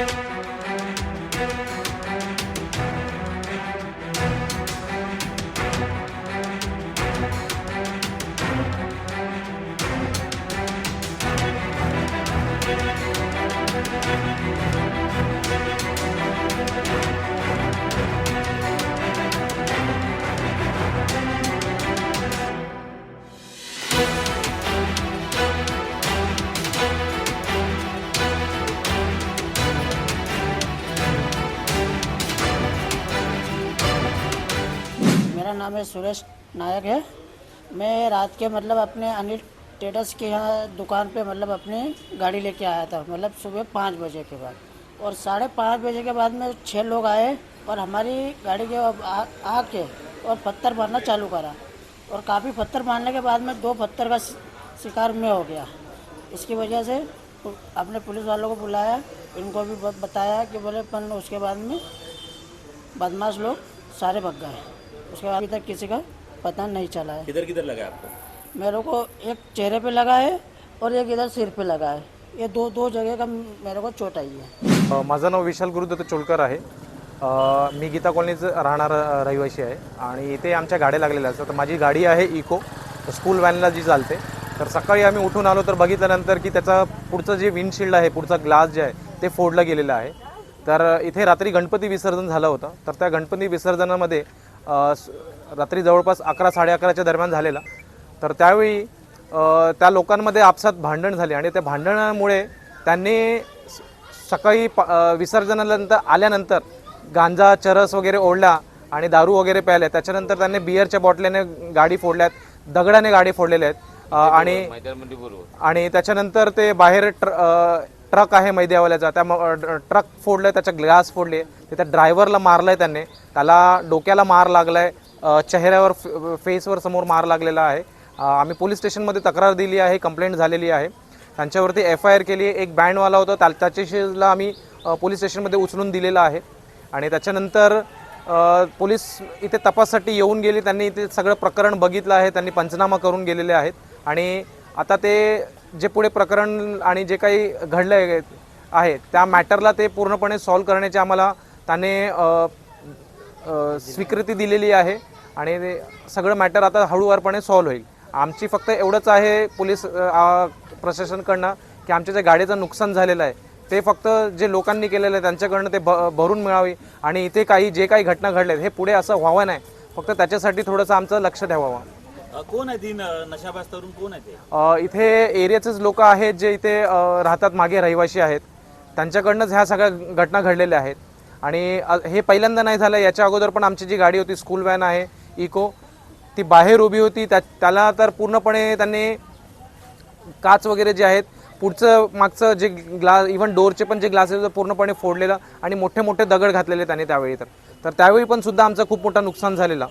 Thank मेरा नाम है सुरेश नायक है। मैं रात के मतलब अपने अनिल टेडर्स के यहाँ दुकान पे मतलब अपनी गाड़ी लेके आया था मतलब सुबह पाँच बजे के बाद। और साढ़े पाँच बजे के बाद में छः लोग आए और हमारी गाड़ी के आ- आके और पत्थर मारना चालू करा। और काफ़ी पत्थर मारने के बाद में दो पत्थर का शिकार में हो गया। इसकी वजह से अपने पुलिस वालों को बुलाया, इनको भी बताया कि बोले पन उसके बाद में बदमाश लोग सारे भग गए उसके बाद अभी तक किसी का पता नहीं चला है। किधर किधर लगा आपको? मेरे को एक चेहरे पे लगा है और एक इधर सिर पे लगा है। ये दो दो जगह का मेरे को चोट आई है। माझं नाव विशाल गुरुदत्त चोलकर आहे. मी गीता कॉलनीच राहणार रहिवासी आहे आणि इथे आमच्या गाड्या लागलेल्या असतात. तर माझी गाडी आहे इको. स्कूल व्हॅनला जी चालते. तर सकाळी आम्ही उठून आलो तर बघितल्यानंतर की त्याचा पुढचं जे विंडशिल्ड आहे पुढचा ग्लास जे आहे ते फोडलं गेलेलं आहे. तर इथे रात्री गणपती विसर्जन झालं होतं. तर त्या गणपती विसर्जनामध्ये रात्री जवळपास अकरा साडे अकराच्या दरम्यान झालेला. तर त्यावेळी त्या लोकांमध्ये आपसात भांडण झाले आणि त्या भांडणामुळे त्यांनी सकाळी प विसर्जनानंतर आल्यानंतर गांजा चरस वगैरे ओढला आणि दारू वगैरे प्यायल्या त्याच्यानंतर त्यांनी बिअरच्या बॉटल्याने गाडी फोडल्यात दगडाने गाडी फोडलेल्या आहेत. आणि आणि त्याच्यानंतर ते बाहेर ट्र ट्रक आहे मैद्यावाल्याचा. त्या म- ट्रक फोडलं त्याच्या ग्लास फोडले ते त्या ड्रायव्हरला मारलंय त्यांनी. त्याला डोक्याला मार लागलाय. आहे चेहऱ्यावर फे- फेसवर समोर मार लागलेला आहे. आम्ही पोलीस स्टेशनमध्ये तक्रार दिली आहे कंप्लेंट झालेली आहे. त्यांच्यावरती एफ आय आर केली एक बँडवाला होता. त्या त्याच्याशीला आम्ही पोलीस स्टेशनमध्ये उचलून दिलेला आहे. आणि त्याच्यानंतर पोलीस इथे तपाससाठी येऊन गेली. त्यांनी इथे सगळं प्रकरण बघितलं आहे. त्यांनी पंचनामा करून गेलेले आहेत. आणि आता ते जे पुढे प्रकरण आणि जे काही घडलं आहे आहे त्या मॅटरला ते पूर्णपणे सॉल्व करण्याची आम्हाला त्याने स्वीकृती दिलेली आहे आणि सगळं मॅटर आता हळूवारपणे सॉल्व होईल. आमची फक्त एवढंच आहे पोलीस प्रशासनकडनं की आमच्या जे गाडीचं नुकसान झालेलं आहे ते फक्त जे लोकांनी केलेलं आहे त्यांच्याकडनं ते भ भरून मिळावी आणि इथे काही जे काही घटना घडल्या आहेत, हे पुढे असं व्हावं नाही. फक्त त्याच्यासाठी थोडंसं आमचं लक्ष ठेवावं. कोण आहे तीन अ, नशाबाज तरुण कोण आहे ते? अ, इथे एरियाचेच लोक आहेत जे इथे अ, राहतात मागे रहिवासी आहेत. त्यांच्याकडनंच ह्या सगळ्या घटना घडलेल्या आहेत. आणि अ, हे पहिल्यांदा नाही झालं याच्या अगोदर पण आमची जी गाडी होती स्कूल व्हॅन आहे इको ती बाहेर उभी होती. त्या त्याला तर पूर्णपणे त्यांनी काच वगैरे जे आहेत पुढचं मागचं जे ग्लास इव्हन डोरचे पण जे ग्लास आहेत पूर्णपणे फोडलेलं आणि मोठे मोठे दगड घातलेले त्यांनी त्यावेळी तर. तर त्यावेळी पण सुद्धा आमचं खूप मोठं नुकसान झालेलं.